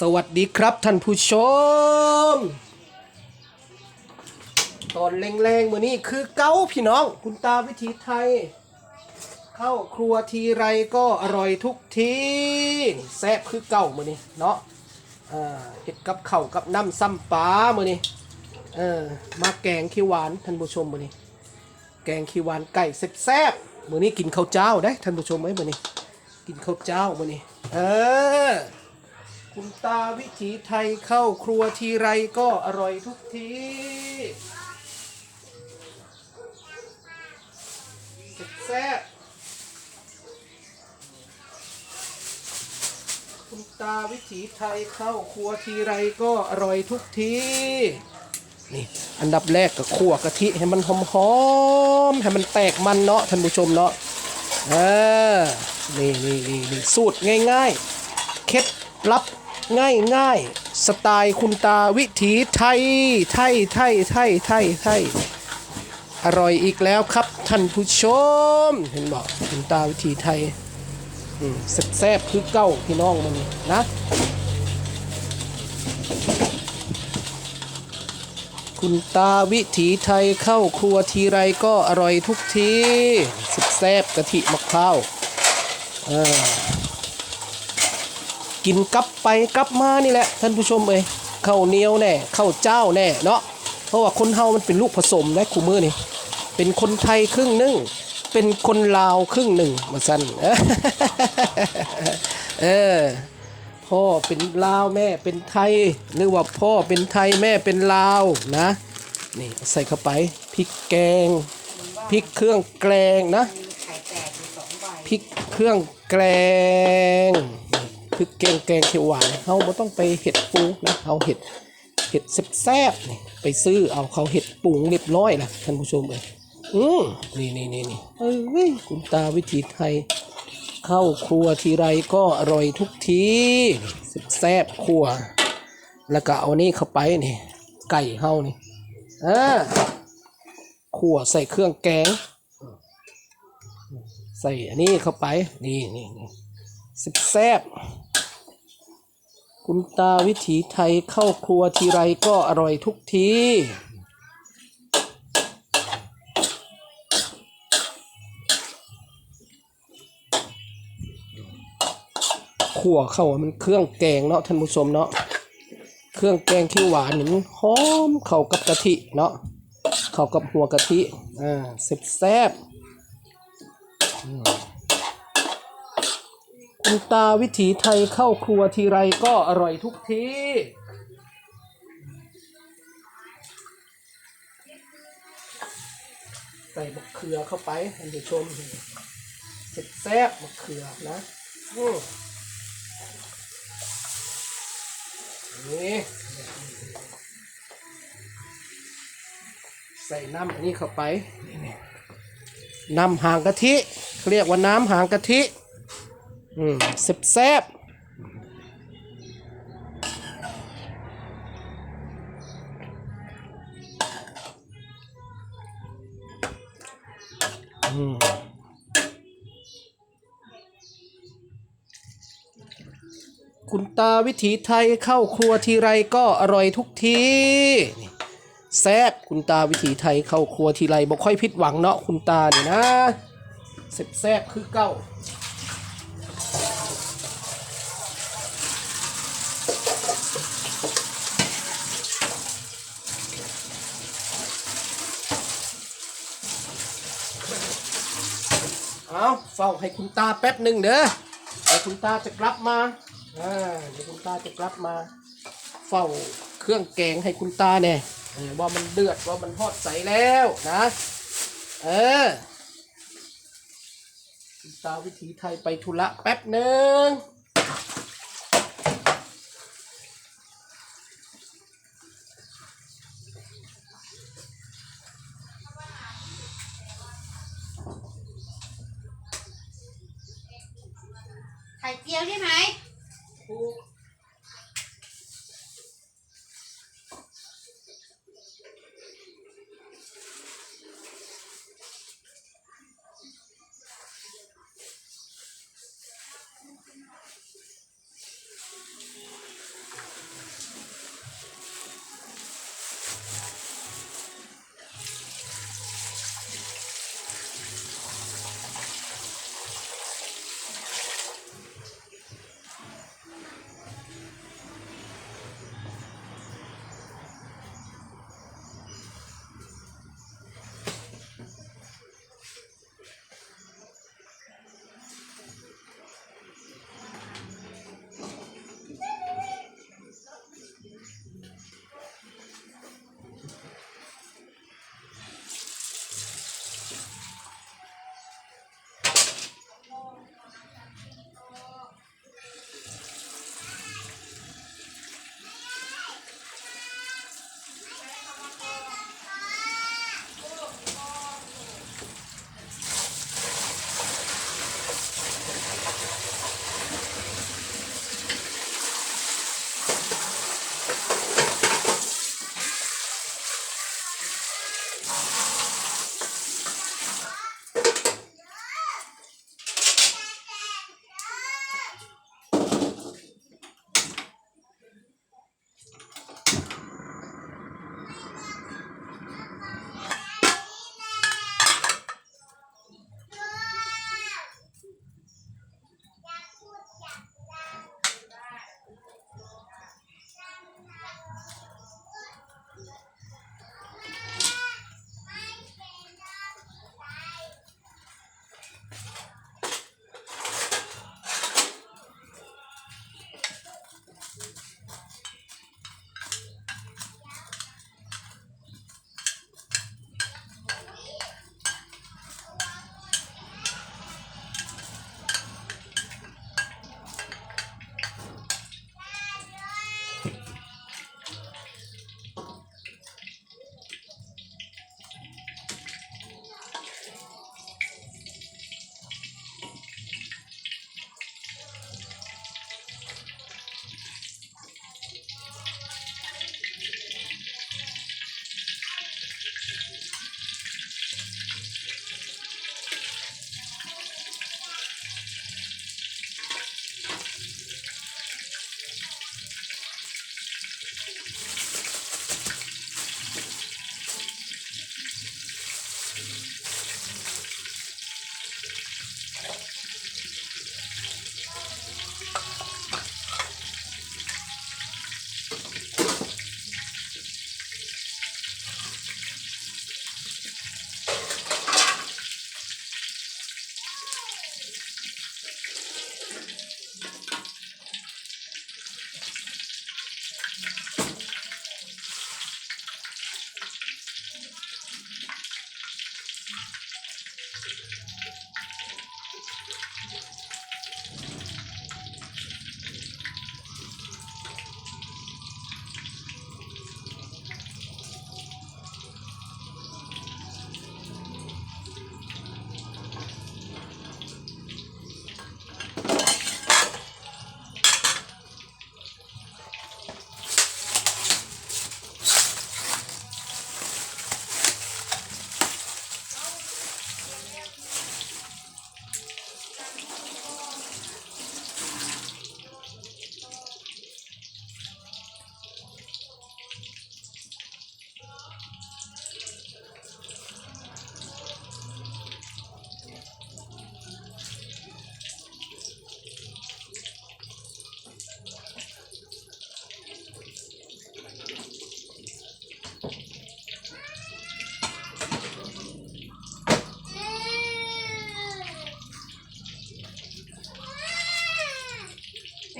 สวัสดีครับท่านผู้ชม ตอนแรงๆมือนี้คือเก้าพี่น้อง คุณตาวิถีไทย เข้าครัวทีไรก็อร่อยทุกทีแซ่บคือเก้ามือนี้เนาะอ่าเห็ดกับเข่ากับน้ำซ้ำปลามือนี้เออมาแกงขี้หวานท่านผู้ชมมือนี้แกงขี้หวานไก่แซ่บๆมือนี้กินข้าวเจ้าได้ท่านผู้ชมไหมมือนี้กินข้าวเจ้ามือนี้เออ คุณตาวิถีไทยเข้าครัวทีไรก็อร่อยทุกทีแซ่บคุณตาวิถีไทยเข้าครัวทีไรก็อร่อยทุกทีนี่อันดับแรกก็คั่วกะทิให้มันหอมๆให้มันแตกมันเนาะท่านผู้ชมเนาะเออนี่นี่นี่นี่สูตรง่ายๆเคล็ดลับ ง่ายง่ายสไตล์คุณตาวิถีไทยไทยไทยไทยไทยไทยอร่อยอีกแล้วครับท่านผู้ชม เห็นบอกคุณตาวิถีไทยแซ่บคือเก้าพี่น้องมันนะ คุณตาวิถีไทยเข้าครัวทีไรก็อร่อยทุกทีแซ่บกะทิมะพร้าวเออ กินกลับไปกลับมานี่แหละท่านผู้ชมเอ้ยข้าวเหนียวแน่ข้าวเจ้าแน่เนาะเพราะว่าคนเฮามันเป็นลูกผสมนะคูมือนี่เป็นคนไทยครึ่งหนึ่งเป็นคนลาวครึ่งหนึ่งมาสั้นเออพ่อเป็นลาวแม่เป็นไทยหรือว่าพ่อเป็นไทยแม่เป็นลาวนะนี่ใส่เข้าไปพริกแกงพริกเครื่องแกงนะพริกเครื่องแกง พริกแกงแกงเขียวหวานเขาไม่ต้องไปเห็ดปูนะเอาเห็ดเห็ดแซ่บๆนี่ไปซื้อเอาเขาเห็ดปรุงเรียบร้อยละท่านผู้ชมเอ้ยอืมนี่นี่นี่นี่เอ้ยคุณตาวิถีไทย เข้าครัวทีไรก็อร่อยทุกทีแซ่บครัว แล้วก็เอานี่เข้าไปนี่ไก่เฮานี่เออขั่วใส่เครื่องแกง ใส่อันนี้เข้าไป นี่นี่นี่แซ่บ คุณตาวิถีไทยเข้าครัวทีไรก็อร่อยทุกที ขั่วเข้ามันเครื่องแกงเนาะท่านผู้ชมเนาะ เครื่องแกงขียวหวานนี่มันหอมเข้ากับกะทิเนาะ เข้ากับหัวกะทิ อ่าแซ่บๆ คุณตาวิถีไทยเข้าครัวทีไรก็อร่อยทุกทีใส่มะเขือเข้าไปท่านผู้ชมเสร็จแซ่บมะเขือนะอืมนี่ใส่น้ำอันนี้เข้าไปน้ำหางกะทิเรียกว่าน้ำหางกะทิ อืมแซ่บแซบอืมคุณตาวิถีไทยเข้าครัวทีไรก็อร่อยทุกทีแซบคุณตาวิถีไทยเข้าครัวทีไรบ่ค่อยผิดหวังเนาะคุณตาเนี่ยนะแซบแซบคือเก้า เอาเฝ้าให้คุณตาแป๊บหนึ่งเด้อเดี๋ยวคุณตาจะกลับมาอ่าเดี๋ยวคุณตาจะกลับมา เฝ้าเครื่องแกงให้คุณตาเนี่ยเออว่ามันเดือดว่ามันทอดใสแล้วนะ เออคุณตาวิถีไทยไปธุระแป๊บหนึ่ง ไข่เจียวใช่ไหม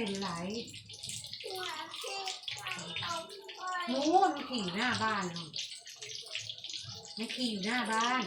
เป็นไรนู้นมันขี่อยู่หน้าบ้านนู่นมันขี่อยู่หน้าบ้าน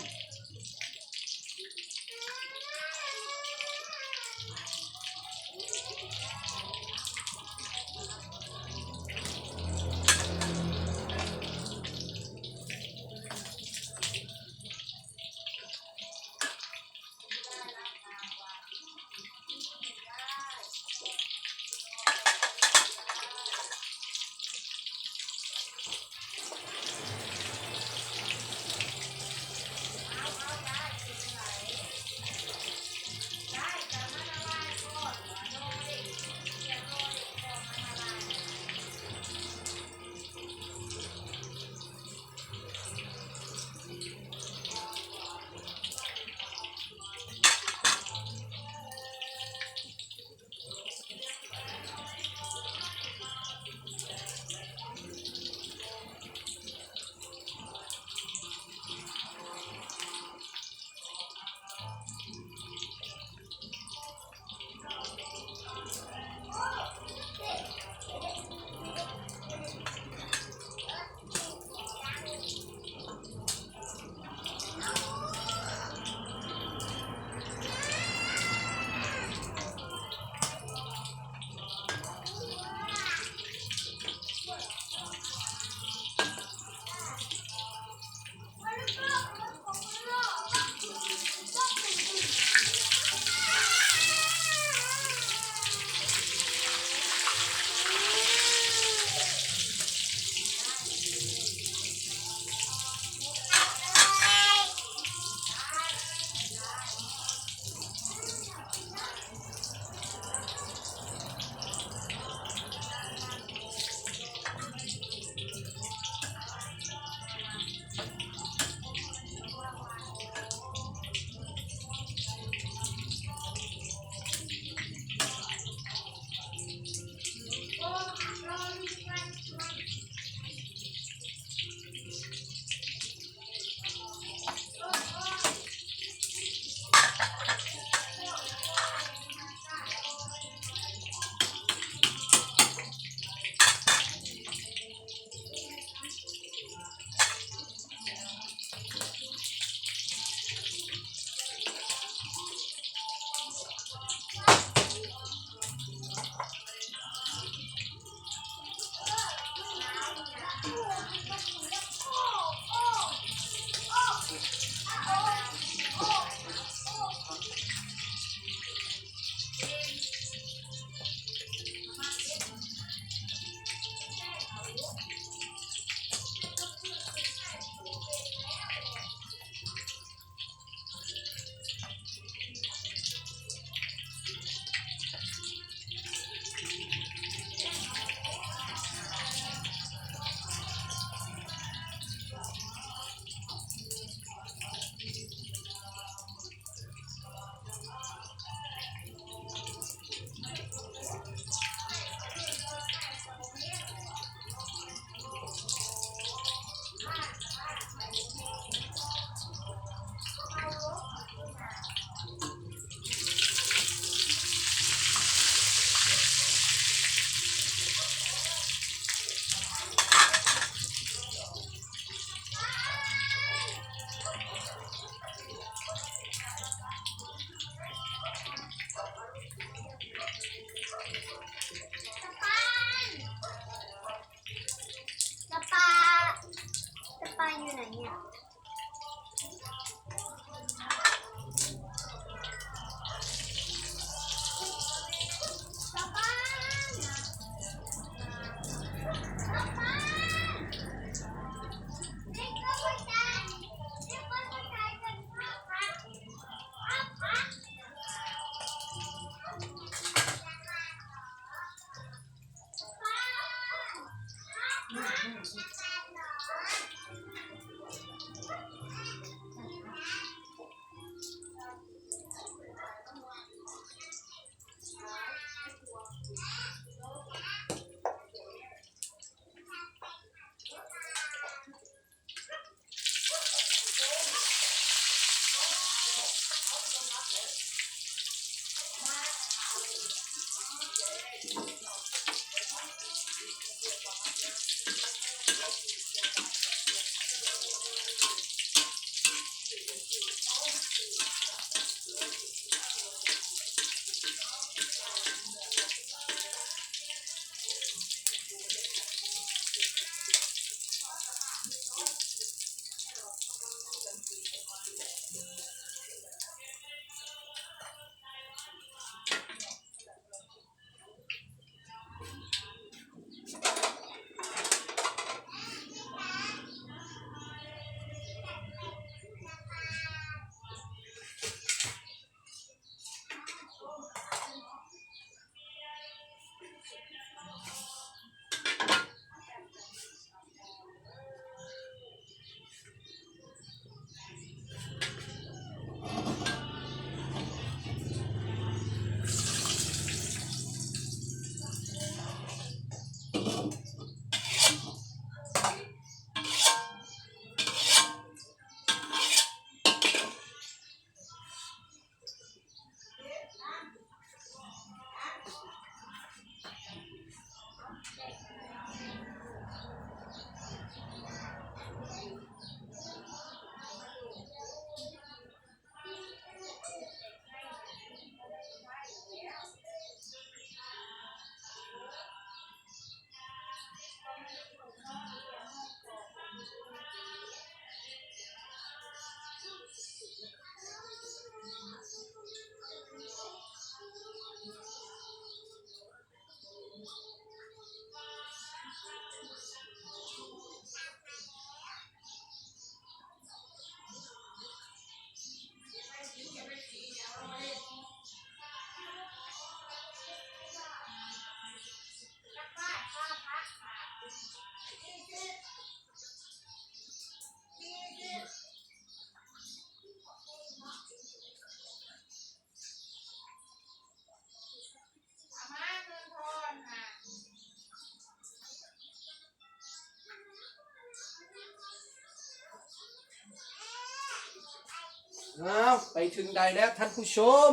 อาไปถึงใดแล้วท่านผู้ชม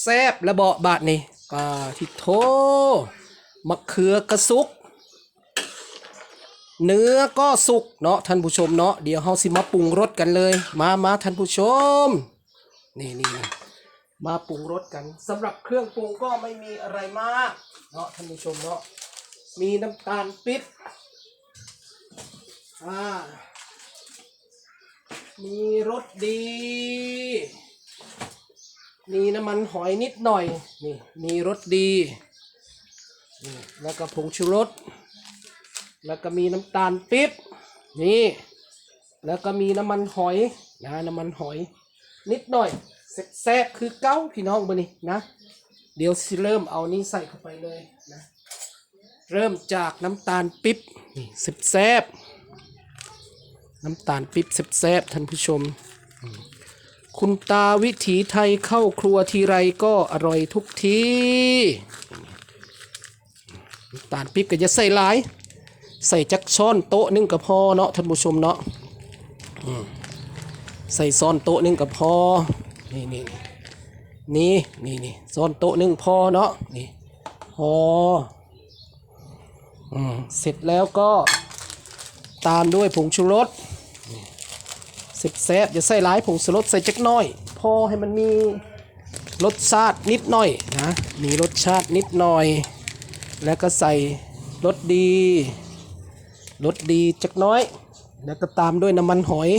แซบระเบาะบาทนี่ปลาทิโทมะเขือกระสุก เนื้อก็สุกเนาะท่านผู้ชมเนาะเดี๋ยวเฮาสิมาปรุงรสกันเลย มามาท่านผู้ชม นี่นี่นี่มาปรุงรสกันสำหรับเครื่องปรุงก็ไม่มีอะไรมากเนาะท่านผู้ชมเนาะมีน้ำตาลปิ๊บอ่า มีรสดี มีน้ำมันหอยนิดหน่อย นี่ มีรสดี แล้วก็ผงชูรส แล้วก็มีน้ำตาลปิ๊บ นี่ แล้วก็มีน้ำมันหอยนะน้ำมันหอย นิดหน่อยแซ่บคือเก้าพี่น้องบนี่นะ เดี๋ยวสิเริ่มเอานี้ใส่เข้าไปเลยนะ เริ่มจากน้ำตาลปิ๊บนี่แซ่บ น้ำตาลปิ๊บแซ่บๆท่านผู้ชม คุณตาวิถีไทยเข้าครัวทีไรก็อร่อยทุกทีน้ำตาลปิ๊บก็จะใส่หลาย ใส่จักช้อนโต๊ะหนึงก็พอเนาะท่านผู้ชมเนาะใส่ซ้อนโต๊ะหนึงก็พอนี่นี่นี่นี่นี่ซ้อนโต๊ะหนึงพอเนาะนี่พออืมเสร็จแล้วก็ตามด้วยผงชูรส แซบอย่าใส่หลายผงชูรสใส่จักน้อย พอให้มันมีรสชาตินิดหน่อยนะมีรสชาตินิดหน่อย แล้วก็ใส่รสดีรสดีจักน้อย แล้วก็ตามด้วยน้ำมันหอย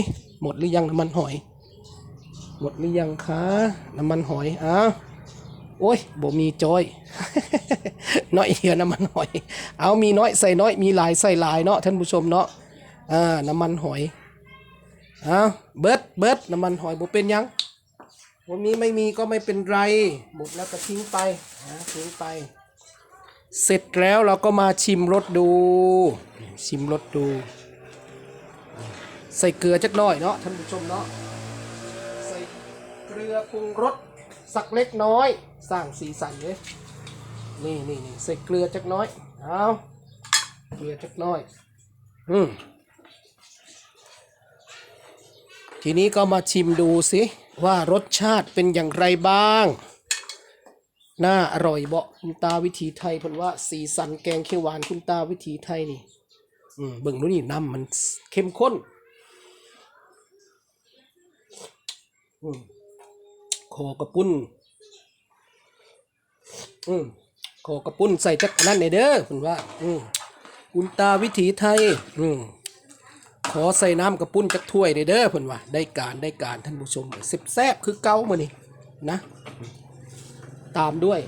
หมดหรือยังน้ำมันหอย หมดหรือยังคะน้ำมันหอยอ้าวโอ้ยบ่มีจอยน้อยเดียวน้ำมันหอย เอามีน้อยใส่น้อยมีหลายใส่หลายเนาะท่านผู้ชมเนาะอ่าน้ำมันหอย เอาเบิดเบิดน้ำมันหอยบ่เป็นยังบ่มีไม่มีก็ไม่เป็นไรหมดแล้วก็ทิ้งไปนะทิ้งไป เสร็จแล้วเราก็มาชิมรสดู ชิมรสดู ใส่เกลือจักหน่อยเนาะท่านผู้ชมเนาะใส่เกลือปรุงรสสักเล็กน้อย สร้างสีสันเลยนี่นี่นี่ใส่เกลือจักน้อยเอาเกลือจักน้อย อืม ทีนี้ก็มาชิมดูสิว่ารสชาติเป็นอย่างไรบ้าง น่าอร่อยเบาคุณตาวิถีไทยพนว่าสีสันแกงเขียวหวานคุณตาวิถีไทยนี่ อืมเบิ่งดูนี่น้ำมันเข้มข้น อืมคอกระปุ้น อืมคอกระปุ้นใส่จักนั่นเด้อเพิ่นว่า อืมคุณตาวิถีไทย อืม ขอใส่น้ำกระปุ้นจักถ้วยในเด้อเพิ่นว่าได้การได้การท่านผู้ชมสิบแซบคือเก้ามื้อนี่นะ ตามด้วย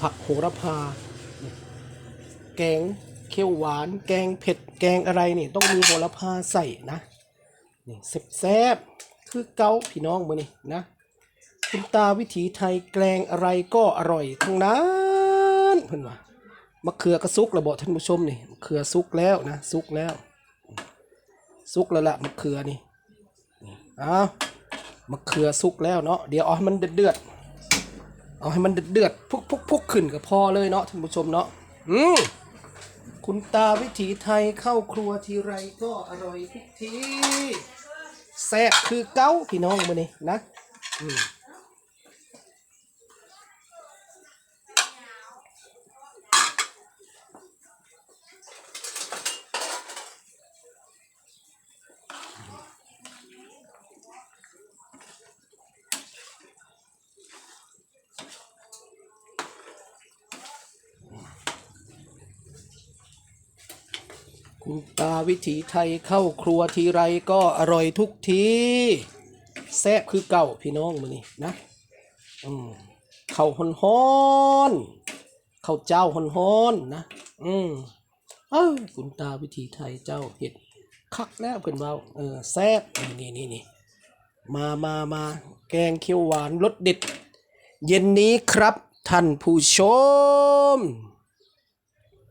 ผักโหระพา แกงเขียวหวาน แกงเผ็ด แกงอะไรนี่ต้องมีโหระพาใส่นะนี่แซบคือเกาพี่น้องมือนี่นะคุณตาวิถีไทยแกงอะไรก็อร่อยทั้งนั้นเพิ่นว่ามะเขือกระซุกระบอกท่านผู้ชมนี่มะเขือซุกแล้วนะซุกแล้ว สุกแล้วละมะเขือนี่อ้าวมะเขือสุกแล้วเนาะเดี๋ยวเอาให้มันเดือดเอาให้มันเดือดพุกพุกพุกขึ้นก็พอเลยเนาะท่านผู้ชมเนาะอืมคุณตาวิถีไทยเข้าครัวทีไรก็อร่อยทุกทีแซ่บคือเก้าพี่น้องมานี่นะอืม คุณตาวิถีไทยเข้าครัวทีไรก็อร่อยทุกทีแซ่บคือเก่าพี่น้องมานี่นะอืมข้าวหอนหอนข้าวเจ้าหอนหอนนะ อืมเอ้าคุณตาวิถีไทยเจ้าเห็ดคักแล้วเพิ่นเว้าเออแซ่บนี่นี่นี่มามามาแกงเขียวหวานรสเด็ด เย็นนี้ครับท่านผู้ชม